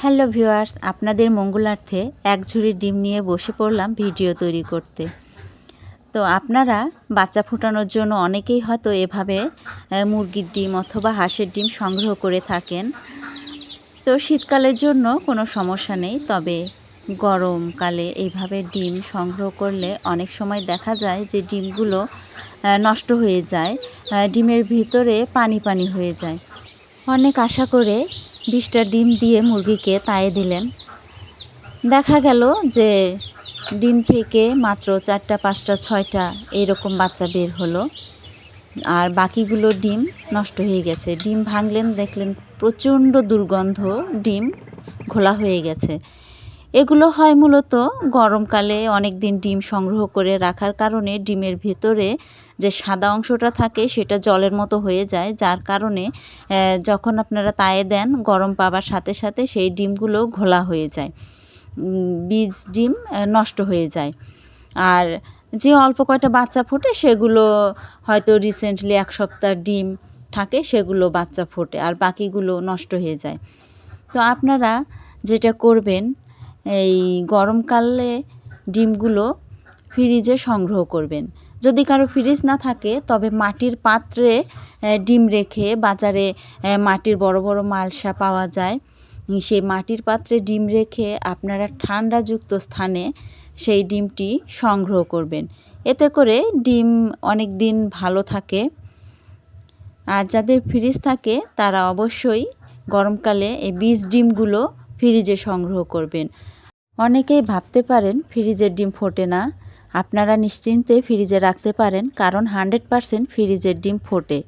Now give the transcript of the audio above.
Hello viewers, আপনাদের মঙ্গলার্থে এক ঝুড়ি ডিম নিয়ে বসে পড়লাম ভিডিও তৈরি করতে। তো আপনারা বাচ্চা ফোটানোর জন্য অনেকেই হয়তো এভাবে মুরগির ডিম অথবা হাঁসের ডিম সংগ্রহ করে থাকেন। তো শীতকালের জন্য কোনো সমস্যা নেই, তবে গরমকালে এইভাবে ডিম সংগ্রহ করলে অনেক সময় দেখা যায় যে ডিমগুলো নষ্ট হয়ে যায় ডিমের ভিতরে পানি পানি হয়ে যায়। অনেক আশা করে বিশটা ডিম দিয়ে মুরগিকে তায়ে দিলেন। দেখা গেল যে ডিম থেকে মাত্র চারটা, পাঁচটা, ছয়টা এরকম বাচ্চা বের হলো আর বাকিগুলো ডিম নষ্ট হয়ে গেছে। ডিম ভাঙলেন, দেখলেন প্রচণ্ড দুর্গন্ধ, ডিম ঘোলা হয়ে গেছে। এগুলো হয় মূলত গরমকালে অনেক দিন ডিম সংগ্রহ করে রাখার কারণে ডিমের ভেতরে যে সাদা অংশটা থাকে সেটা জলের মতো হয়ে যায়, যার কারণে যখন আপনারা তায়ে দেন, গরম পাবার সাথে সাথে সেই ডিমগুলো ঘোলা হয়ে যায়। বীজ ডিম নষ্ট হয়ে যায়। আর যে অল্প কয়টা বাচ্চা ফোটে, সেগুলো হয়তো রিসেন্টলি এক সপ্তাহ ডিম থাকে, সেগুলো বাচ্চা ফোটে, আর বাকিগুলো নষ্ট হয়ে যায়। তো আপনারা যেটা করবেন এই গরমকালে ডিমগুলো ফ্রিজে সংগ্রহ করবেন। যদি কারও ফ্রিজ না থাকে, তবে মাটির পাত্রে ডিম রেখে বাজারে মাটির বড় বড় মালসা পাওয়া যায়। সেই মাটির পাত্রে ডিম রেখে আপনারা ঠান্ডাযুক্ত স্থানে সেই ডিমটি সংগ্রহ করবেন। এতে করে ডিম অনেক দিন ভালো থাকে। আর যাদের ফ্রিজ থাকে, তারা অবশ্যই গরমকালে এই বীজ ডিমগুলো ফ্রিজে সংগ্রহ করবেন। অনেকেই ভাবতে পারেন ফ্রিজের ডিম ফোটে না। আপনারা নিশ্চিন্তে ফ্রিজে রাখতে পারেন, কারণ হান্ড্রেড পারসেন্ট ফ্রিজের ডিম ফোটে।